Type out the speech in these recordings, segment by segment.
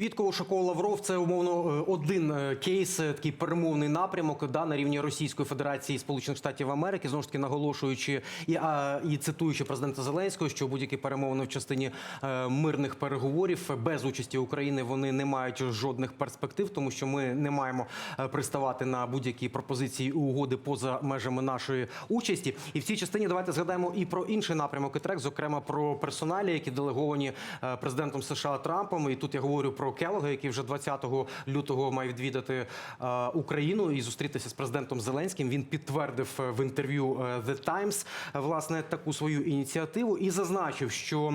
Вітков Ушаков Лавров це умовно е, один е, кейс, е, такий перемовний напрямок да, на рівні Російської Федерації і Сполучених Штатів Америки, знову ж таки наголошуючи і, а, і цитуючи президента Зеленського, що будь-які перемовини в частині е, мирних переговорів без участі України вони не мають жодних перспектив, тому що ми не маємо приставати на будь-які пропозиції угоди поза межами нашої участі. І в цій частині давайте згадаємо і про інший напрямок і трек, зокрема про персоналі, які делеговані президентом США Трампом. І тут я говорю про Келога, який вже 20 лютого має відвідати е, Україну і зустрітися з президентом Зеленським. Він підтвердив е, в інтерв'ю е, The Times власне таку свою ініціативу і зазначив, що.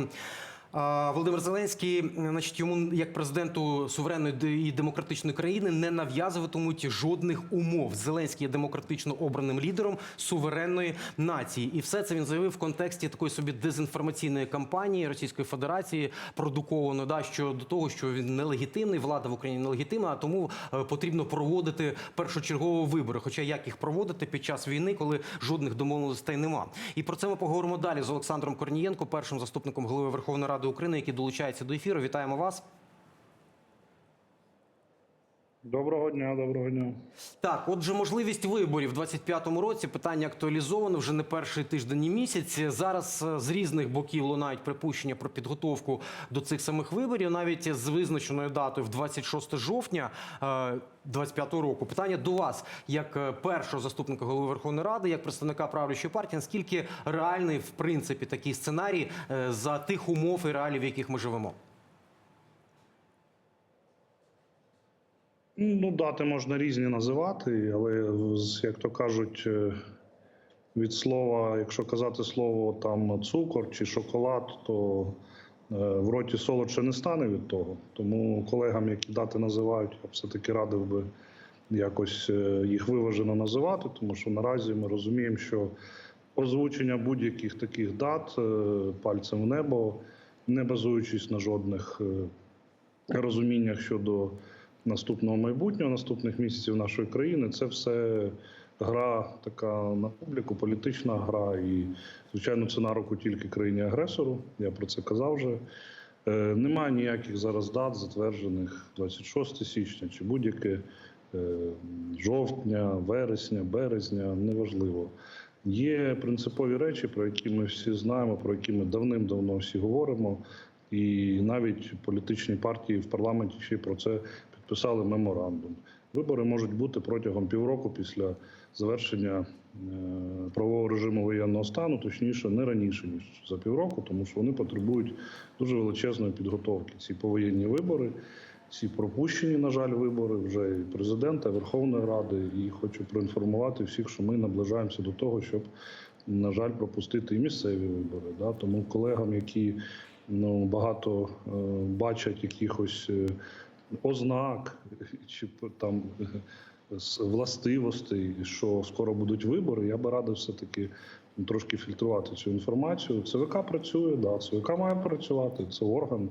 Володимир Зеленський, значить, йому як президенту суверенної і демократичної країни не нав'язуватимуть жодних умов. Зеленський є демократично обраним лідером суверенної нації, і все це він заявив в контексті такої собі дезінформаційної кампанії Російської Федерації, продуковано да щодо того, що він нелегітимний, влада в Україні нелегітимна, а тому е, потрібно проводити першочергово вибори. Хоча як їх проводити під час війни, коли жодних домовленостей нема. І про це ми поговоримо далі з Олександром Корнієнко, першим заступником голови Верховної Ради України, які долучаються до ефіру. Вітаємо вас. Доброго дня, доброго дня. Так, отже, можливість виборів в 25-му році питання актуалізовано вже не перший тиждень і місяць. Зараз е, з різних боків лунають припущення про підготовку до цих самих виборів, навіть з визначеною датою в 26 жовтня 25-го року. Питання до вас, як е, першого заступника голови Верховної Ради, як представника правлячої партії, наскільки реальний в принципі такий сценарій е, за тих умов і реалій, в яких ми живемо? Ну, дати можна різні називати, але як то кажуть, е, від слова, якщо казати слово там цукор чи шоколад, то е, в роті солодше не стане від того. Тому колегам, які дати називають, я все-таки радив би якось е, їх виважено називати, тому що наразі ми розуміємо, що озвучення будь-яких таких дат пальцем в небо, не базуючись на жодних розуміннях щодо наступного майбутнього, наступних місяців нашої країни. Це все гра така на публіку, політична гра. І, звичайно, це на руку тільки країні-агресору. Я про це казав вже. Е, Немає ніяких зараз дат, затверджених 26 січня чи будь-яке е, жовтня, вересня, березня, неважливо. Є принципові речі, про які ми всі знаємо, про які ми давним-давно всі говоримо. І навіть політичні партії в парламенті ще про це підписали меморандум. Вибори можуть бути протягом півроку після завершення е, правового режиму воєнного стану, точніше, не раніше ніж за півроку, тому що вони потребують дуже величезної підготовки. Ці повоєнні вибори, ці пропущені, на жаль, вибори вже і президента, і Верховної Ради. І хочу проінформувати всіх, що ми наближаємося до того, щоб, на жаль, пропустити і місцеві вибори. Да? Тому колегам, які ну багато е, бачать якихось е, ознак чи там властивостей, що скоро будуть вибори, я би радив все-таки трошки фільтрувати цю інформацію. ЦВК працює, да, ЦВК має працювати. Це орган.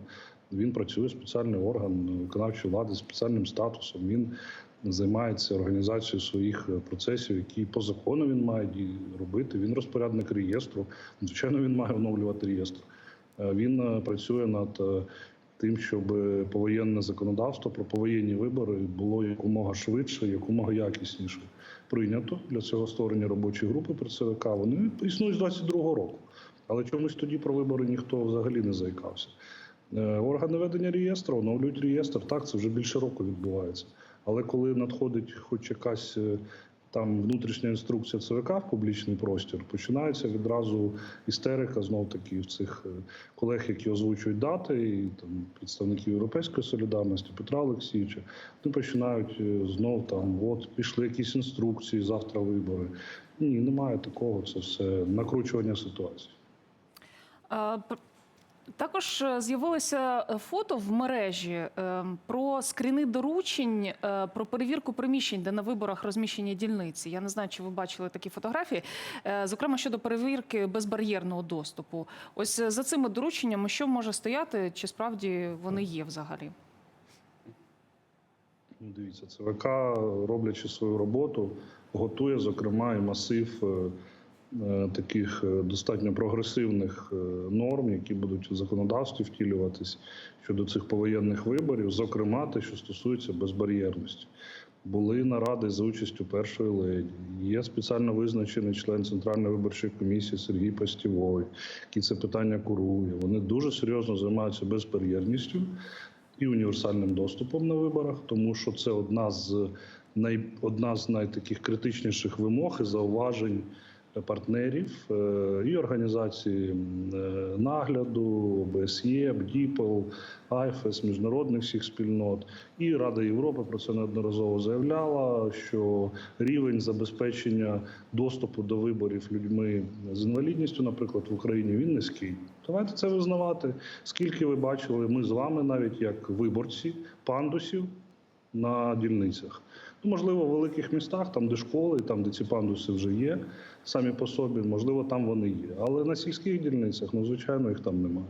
Він працює спеціальний орган виконавчої влади спеціальним статусом. Він займається організацією своїх е, процесів, які по закону він має робити. Він розпорядник реєстру. Звичайно, він має оновлювати реєстр. Е, Він е, працює над тим, щоб е, повоєнне законодавство про повоєнні вибори було якомога швидше, якомога якісніше прийнято для цього створення робочої групи при ЦВК. Вони існують з 22-го року. Але чомусь тоді про вибори ніхто взагалі не заїкався. Е, Органи ведення реєстру оновлюють реєстр. Так, це вже більше року відбувається. Але коли надходить хоч якась е, там внутрішня інструкція ЦВК в публічний простір, починається відразу істерика знов таки в цих е, колег, які озвучують дати, і там представників Європейської солідарності Петра Олексійовича. Вони починають е, знов там, от пішли якісь інструкції, завтра вибори. Ні, немає такого. Це все накручування ситуації. Також е, з'явилося е, фото в мережі е, про скріни доручень, про перевірку приміщень, де на виборах розміщені дільниці. Я не знаю, чи ви бачили такі фотографії. Зокрема, щодо перевірки безбар'єрного доступу. Ось за цими дорученнями, що може стояти, чи справді вони є взагалі? Ну, Дивіться, ЦВК, роблячи свою роботу, готує, зокрема, і масив таких е, достатньо прогресивних е, норм, які будуть в законодавстві втілюватись щодо цих повоєнних виборів, зокрема те, що стосується безбар'єрності. Були наради за участю першої леді. Є спеціально визначений член Центральної виборчої комісії Сергій Пастівой, який це питання курує. Вони дуже серйозно займаються безбар'єрністю і універсальним доступом на виборах, тому що це одна з най, одна з найтаких критичніших вимог і зауважень партнерів е, і організації е, нагляду, ОБСЄ, БДІПЛ, АЙФЕС, міжнародних всіх спільнот. І Рада Європи про це неодноразово заявляла, що рівень забезпечення доступу до виборів людьми з інвалідністю, наприклад, в Україні він низький. Давайте це визнавати. Скільки ви бачили, ми з вами, навіть як виборці, пандусів на дільницях. Ну, можливо, в великих містах, там, де школи, там, де ці пандуси вже є, самі по собі, можливо, там вони є. Але на сільських дільницях, ну, звичайно, їх там немає.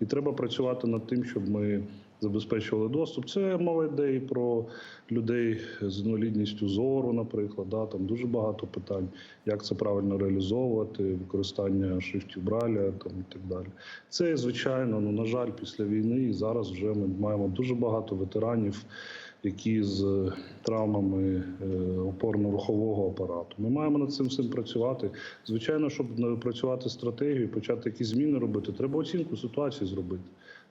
І треба працювати над тим, щоб ми забезпечували доступ. Це мова йде і про людей з інвалідністю зору, наприклад. Да, там дуже багато питань, як це правильно реалізовувати, використання шрифтів Браля там, і так далі. Це, звичайно, ну, на жаль, після війни і зараз вже ми маємо дуже багато ветеранів, які з травмами е, опорно-рухового апарату. Ми маємо над цим всім працювати. Звичайно, щоб напрацювати стратегію, почати якісь зміни робити, треба оцінку ситуації зробити.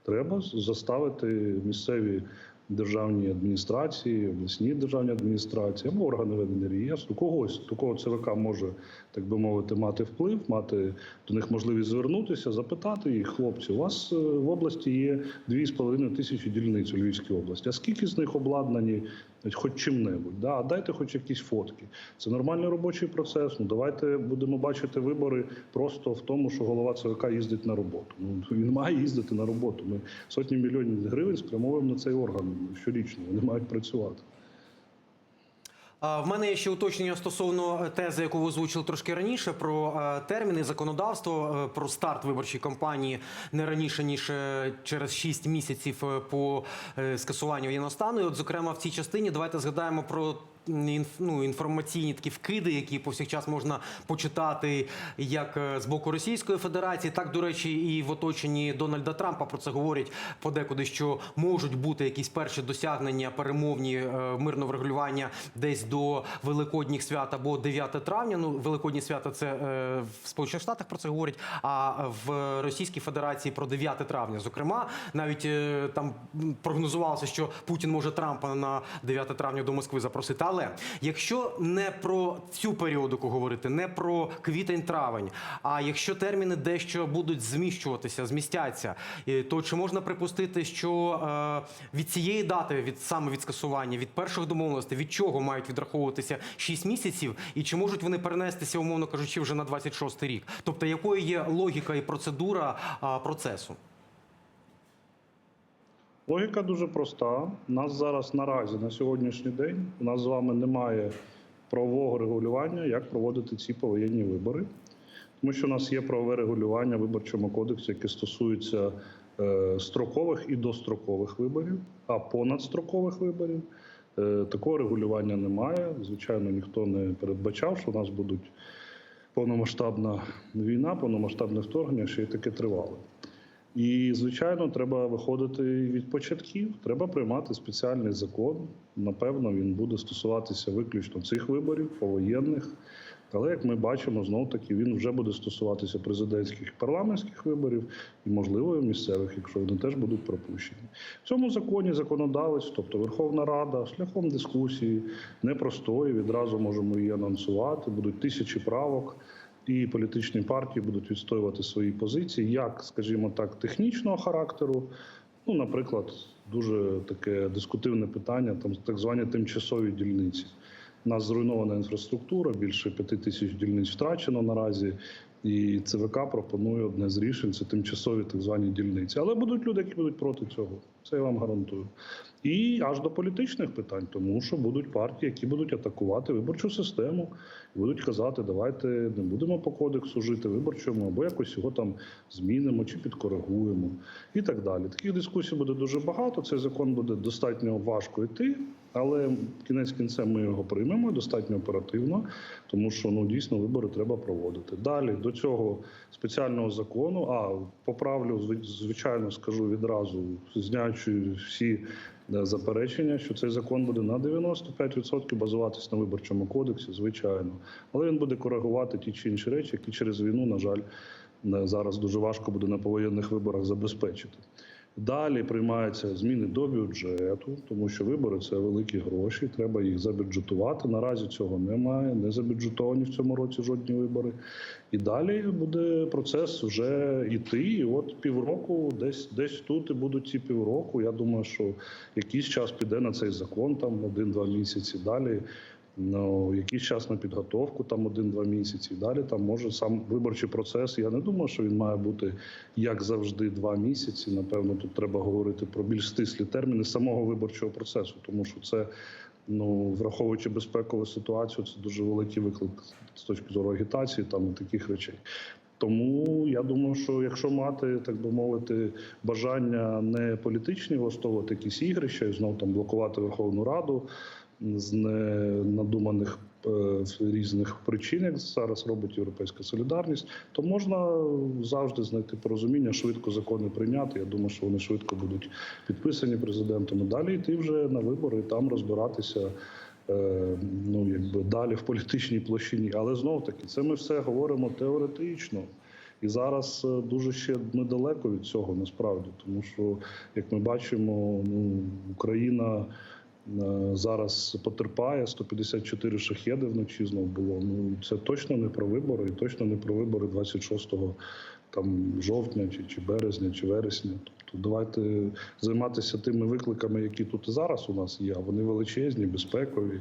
Треба заставити місцеві державні адміністрації, обласні державні адміністрації або органи ведення реєстру, когось такого кого ЦВК може, так би мовити, мати вплив, мати до них можливість звернутися, запитати їх, хлопці, у вас е, в області є 2,5 тисячі дільниць у Львівській області. А скільки з них обладнані хоч чим-небудь? Да? Дайте хоч якісь фотки. Це нормальний робочий процес. Ну давайте будемо бачити вибори просто в тому, що голова ЦВК їздить на роботу. Ну він має їздити на роботу. Ми сотні мільйонів гривень спрямовуємо на цей орган щорічно. Вони мають працювати. В мене є ще уточнення стосовно е, тези, яку ви озвучили трошки раніше, про е, терміни законодавство, е, про старт виборчої кампанії не раніше ніж через 6 місяців по скасуванню воєнного стану. І от, зокрема, в цій частині давайте згадаємо про. Ну, інформаційні такі вкиди, які повсякчас можна почитати як е, з боку Російської Федерації, так до речі, і в оточенні Дональда Трампа про це говорять подекуди, що можуть бути якісь перші досягнення перемовні е, мирного врегулювання десь до великодніх свят або 9 травня. Ну, великодні свята це е, в Сполучених Штатах про це говорять. А в Російській Федерації про 9 травня. Зокрема, навіть там прогнозувалося, що Путін може Трампа на 9 травня до Москви запросити. Але якщо не про цю періодику говорити, не про квітень-травень, а якщо терміни дещо будуть зміщуватися, змістяться, то чи можна припустити, що е, від цієї дати, від саме від скасування, від перших домовленостей, від чого мають відраховуватися 6 місяців, і чи можуть вони перенестися, умовно кажучи, вже на 26 рік? Тобто, якою є логіка і процедура процесу? Логіка дуже проста. Нас зараз наразі на сьогоднішній день у нас з вами немає правового регулювання, як проводити ці повоєнні вибори. Тому що у нас є правове регулювання в виборчому кодексі, яке стосується е, строкових і дострокових виборів, а понадстрокових виборів. Е, такого регулювання немає. Звичайно, ніхто не передбачав, що у нас будуть повномасштабна війна, повномасштабне вторгнення, ще й таке тривало. І, звичайно, треба виходити від початків. Треба приймати спеціальний закон. Напевно, він буде стосуватися виключно цих виборів, повоєнних. Але як ми бачимо, знов таки він вже буде стосуватися президентських парламентських виборів, і, можливо, місцевих, якщо вони теж будуть пропущені. В цьому законі законодавець, тобто Верховна Рада, шляхом дискусії непростої, відразу можемо її анонсувати. Будуть тисячі правок і політичні партії будуть відстоювати свої позиції, як, скажімо так, технічного характеру. Ну, наприклад, дуже таке дискутивне питання, там так звані тимчасові дільниці. У нас зруйнована інфраструктура, більше п'яти тисяч дільниць втрачено наразі. І ЦВК пропонує одне з рішень це тимчасові так звані дільниці. Але будуть люди, які будуть проти цього. Це я вам гарантую. І аж до політичних питань, тому що будуть партії, які будуть атакувати виборчу систему, і будуть казати, давайте не будемо по кодексу жити виборчому, або якось його там змінимо чи підкоригуємо, і так далі. Таких дискусій буде дуже багато. Цей закон буде достатньо важко йти. Але кінець кінцем ми його приймемо достатньо оперативно, тому що ну дійсно вибори треба проводити. Далі до цього спеціального закону. А поправлю зви- звичайно, скажу відразу, зняючи всі заперечення, що цей закон буде на 95% базуватись на виборчому кодексі, звичайно, але він буде коригувати ті чи інші речі, які через війну, на жаль, зараз дуже важко буде на повоєнних виборах забезпечити. Далі приймаються зміни до бюджету, тому що вибори це великі гроші. Треба їх забюджетувати. Наразі цього немає. Не забюджетовані в цьому році жодні вибори. І далі буде процес вже йти. І от півроку, десь десь тут і будуть ці півроку. Я думаю, що якийсь час піде на цей закон, там один-два місяці. Далі ну, якийсь час на підготовку, там один-два місяці. І далі там може сам виборчий процес. Я не думаю, що він має бути як завжди два місяці. Напевно, тут треба говорити про більш стислі терміни самого виборчого процесу, тому що це. Ну, враховуючи безпекову ситуацію, це дуже великий виклик з точки зору агітації там і таких речей. Тому я думаю, що якщо мати, так би мовити, бажання не політичні влаштовувати якісь ігрища і знов там блокувати Верховну Раду з ненадуманих е, різних причин, як зараз робить Європейська солідарність, то можна завжди знайти порозуміння, швидко закони прийняти. Я думаю, що вони швидко будуть підписані президентом. Далі йти вже на вибори і там розбиратися. е, Ну, якби далі в політичній площині, але знов таки це ми все говоримо теоретично. І зараз е, дуже ще ми далеко від цього насправді, тому що як ми бачимо, ну Україна зараз потерпає 154 шахеди вночі знов було. Ну це точно не про вибори, і точно не про вибори 26 там жовтня, чи, чи березня, чи вересня. Тобто давайте займатися тими викликами, які тут і зараз у нас є. Вони величезні, безпекові,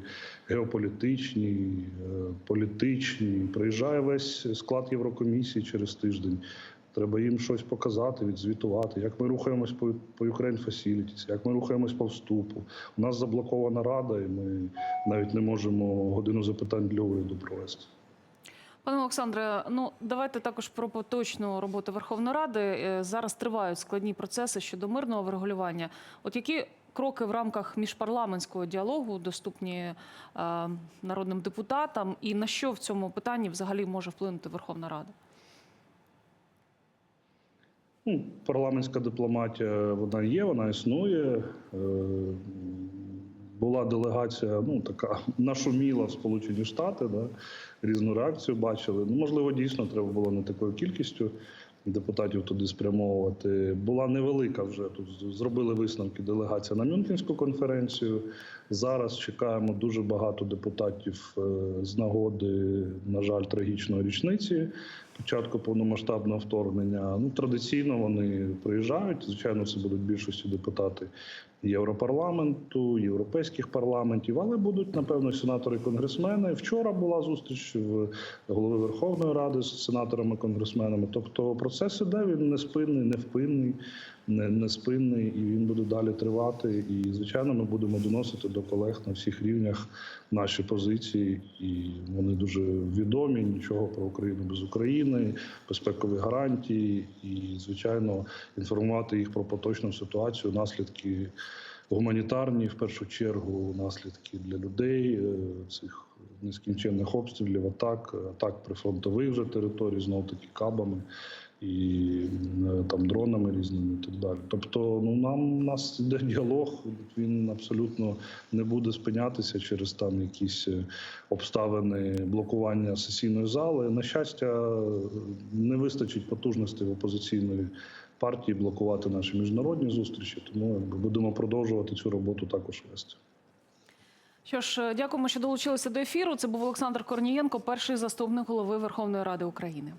геополітичні, е, політичні. Приїжджає весь склад Єврокомісії через тиждень. Треба їм щось показати, відзвітувати, як ми рухаємось по, по Ukraine Facilities, як ми рухаємось по вступу. У нас заблокована рада, і ми навіть не можемо годину запитань для уряду провести. Пане Олександре, ну давайте також про поточну роботу Верховної Ради. Е, Зараз тривають складні процеси щодо мирного врегулювання. От які кроки в рамках міжпарламентського діалогу доступні е, народним депутатам, і на що в цьому питанні взагалі може вплинути Верховна Рада? Ну, парламентська дипломатія вона є, вона існує. Е, Була делегація, ну така нашуміла в Сполучені Штати, да, різну реакцію бачили. Ну, можливо, дійсно треба було не такою кількістю депутатів туди спрямовувати. Була невелика вже тут. Зробили висновки делегація на Мюнхенську конференцію. Зараз чекаємо дуже багато депутатів е, з нагоди, на жаль, трагічної річниці початку повномасштабного вторгнення. Ну традиційно вони приїжджають. Звичайно, це будуть більшості депутати Європарламенту, європейських парламентів, але будуть напевно сенатори і конгресмени. Вчора була зустріч в голови Верховної Ради з сенаторами конгресменами. Тобто процес іде, він не спинний, невпинний, не, спинний, і він буде далі тривати. І звичайно, ми будемо доносити до колег на всіх рівнях наші позиції, і вони дуже відомі. Нічого про Україну без України, безпекові гарантії, і звичайно інформувати їх про поточну ситуацію, наслідки гуманітарні, в першу чергу, наслідки для людей е, цих нескінченних обстрілів, атак, атак прифронтових вже територій, знов таки кабами. І е, там дронами різними і так далі. Тобто, ну нам нас іде діалог, він абсолютно не буде спинятися через там якісь е, обставини блокування сесійної зали. На щастя, не вистачить потужностей в опозиційної партії блокувати наші міжнародні зустрічі. Тому будемо продовжувати цю роботу також вести. Що ж, е, дякуємо, що долучилися до ефіру. Це був Олександр Корнієнко, перший заступник голови Верховної Ради України.